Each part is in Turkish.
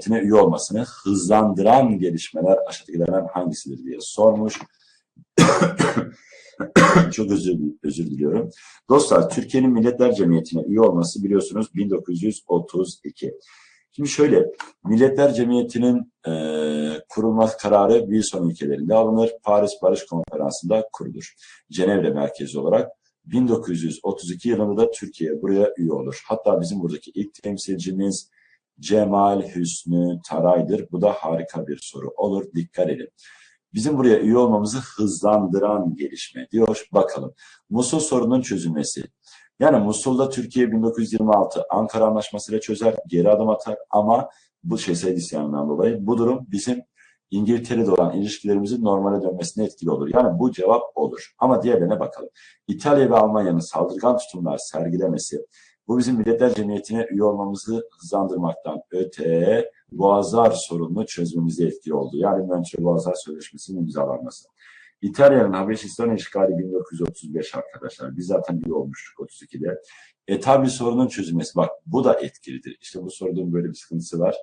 Cemiyeti'ne üye olmasını hızlandıran gelişmeler aşağıdakilerden hangisidir diye sormuş. Çok özür, özür diliyorum. Dostlar, Türkiye'nin Milletler Cemiyeti'ne üye olması biliyorsunuz 1932. Şimdi şöyle, Milletler Cemiyeti'nin e, kurulma kararı Wilson ülkelerinde alınır. Paris Barış Konferansı'nda kurulur. Cenevre merkezi olarak 1932 yılında da Türkiye buraya üye olur. Hatta bizim buradaki ilk temsilcimiz Cemal Hüsnü Taray'dır. Bu da harika bir soru olur. Dikkat edin. Bizim buraya üye olmamızı hızlandıran gelişme diyor. Bakalım. Musul sorunun çözülmesi. Yani Musul'da Türkiye 1926 Ankara Anlaşması ile çözer, geri adım atar ama bu şey Seyit isyanından dolayı bu durum bizim İngiltere'de olan ilişkilerimizin normale dönmesine etkili olur. Yani bu cevap olur. Ama diğerlerine bakalım. İtalya ve Almanya'nın saldırgan tutumlar sergilemesi, bu bizim Milletler Cemiyeti'ne üye olmamızı hızlandırmaktan öte Boğazlar sorununu çözmemize etkili oldu. Yani Montreux Boğazlar Sözleşmesi'nin imzalanması. İtalya'nın Habeşistan işgali 1935 arkadaşlar. Biz zaten üye olmuştuk 32'de. Etabi sorunun çözülmesi. Bak bu da etkilidir. İşte bu sorunun böyle bir sıkıntısı var.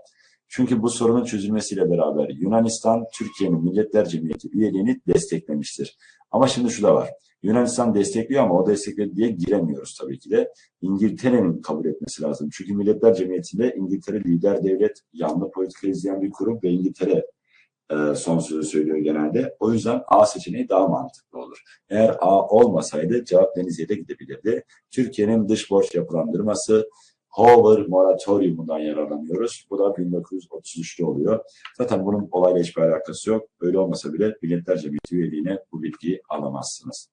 Çünkü bu sorunun çözülmesiyle beraber Yunanistan Türkiye'nin Milletler Cemiyeti üyeliğini desteklemiştir. Ama şimdi şu da var. Yunanistan destekliyor ama o destekledi diye giremiyoruz tabii ki de. İngiltere'nin kabul etmesi lazım. Çünkü Milletler Cemiyeti'nde İngiltere lider devlet, yanlı politika izleyen bir kurum ve İngiltere e, son sözü söylüyor genelde. O yüzden A seçeneği daha mantıklı olur. Eğer A olmasaydı cevap Denizli'ye de gidebilirdi. Türkiye'nin dış borç yapılandırması, Hoover moratoriumundan yararlanıyoruz. Bu da 1933'te oluyor. Zaten bunun olayla hiçbir alakası yok. Öyle olmasa bile Milletler Cemiyeti üyeliğine bu bilgiyi alamazsınız.